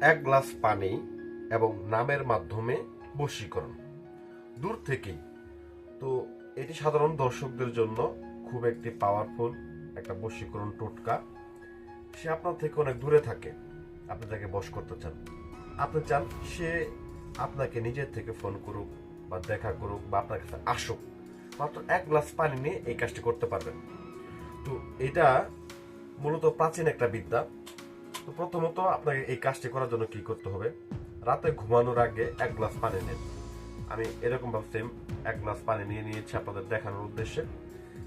এক গ্লাস পানি এবং নামের মাধ্যমে বশীকরণ। দূর থেকেই। তো এটি সাধারণ দর্শকদের জন্য খুব একটি পাওয়ারফুল একটা বশীকরণ টোটকা। সে আপনার থেকে অনেক দূরে থাকে। আপনি তাকে বশ করতে চান। আপনি চান সে আপনাকে নিজের থেকে ফোন করুক বা দেখা করুক বা আপনার কাছে আসুক। মাত্র এক গ্লাস পানি নিয়ে এই কাজটি করতে পারবেন। তো এটা মূলত প্রাচীন একটা বিদ্যা। তো প্রথমত আপনাকে এই কাজটি করার জন্য কি করতে হবে? রাতে ঘুমানোর আগে এক গ্লাস পানি নেন। আমি এরকম ভাবে সেম এক গ্লাস পানি নিয়ে নিয়েছি আপনাদের দেখানোর উদ্দেশ্যে।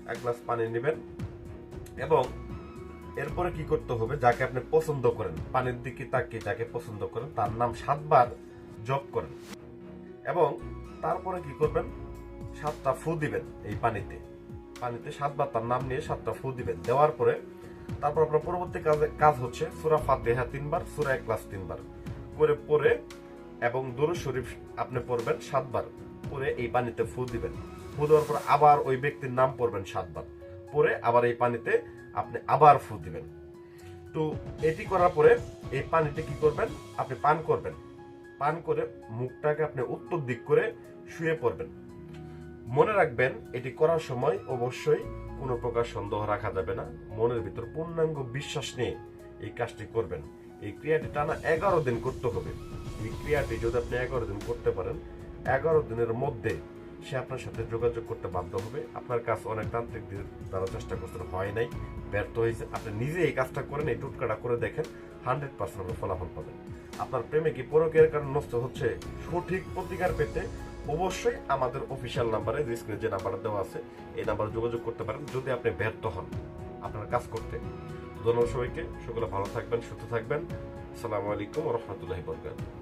এক গ্লাস পানি নেবেন এবং এরপরে কি করতে হবে? যাকে আপনি পছন্দ করেন, পানির দিকে তাকিয়ে যাকে পছন্দ করেন, তার নাম সাতবার জপ করেন। এবং তারপরে কি করবেন? সাতটা ফু দিবেন এই পানিতে। পানিতে সাতবার তার নাম নিয়ে সাতটা ফু দিবেন। দেওয়ার পরে তারপর আপনার পরবর্তী কাজে কাজ হচ্ছে সুরা ফাতেহা তিনবার, সুরা ক্লাস তিনবার। করে পরে এবং দুরু শরীফ আপনি পড়বেন সাতবার। পরে এই পানিতে ফু দিবেন। ফু দেওয়ার পর আবার ওই ব্যক্তির নাম পড়বেন সাতবার। পরে আবার এই পানিতে আপনি আবার ফু দিবেন। তো এটি করার পরে এই পানিতে কি করবেন? আপনি পান করবেন। পান করে মুখটাকে আপনি উত্তর দিক করে শুয়ে পড়বেন। মনে রাখবেন, এটি করার সময় অবশ্যই কোনো প্রকার সন্দেহ রাখা যাবে না। মনের ভিতর পূর্ণাঙ্গ বিশ্বাস নিয়ে এই কাজটি করবেন। এই ক্রিয়াটি টানা এগারো দিন করতে হবে। এই ক্রিয়াটি যদি আপনি এগারো দিন করতে পারেন, এগারো দিনের মধ্যে সে আপনার সাথে যোগাযোগ করতে বাধ্য হবে। আপনার কাজ অনেক তান্ত্রিক দিয়ে তারা চেষ্টা করতে হয় নাই, ব্যর্থ হয়েছে। আপনি নিজে এই কাজটা করেন, এই টুটকাটা করে দেখেন, হান্ড্রেড পার্সেন্ট ফলাফল পাবেন। আপনার প্রেমে কি পরকের কারণ নষ্ট হচ্ছে? সঠিক প্রতিকার পেতে অবশ্যই আমাদের অফিসিয়াল নাম্বারে যে স্ক্রিনে যে নাম্বারটা দেওয়া আছে, এই নাম্বারে যোগাযোগ করতে পারেন। যদি আপনি ব্যর্থ হন আপনার কাজ করতে। ধন্যবাদ সবাইকে। সকলে ভালো থাকবেন, সুস্থ থাকবেন। আসসালামু আলাইকুম রহমতুল্লাহি বরকাত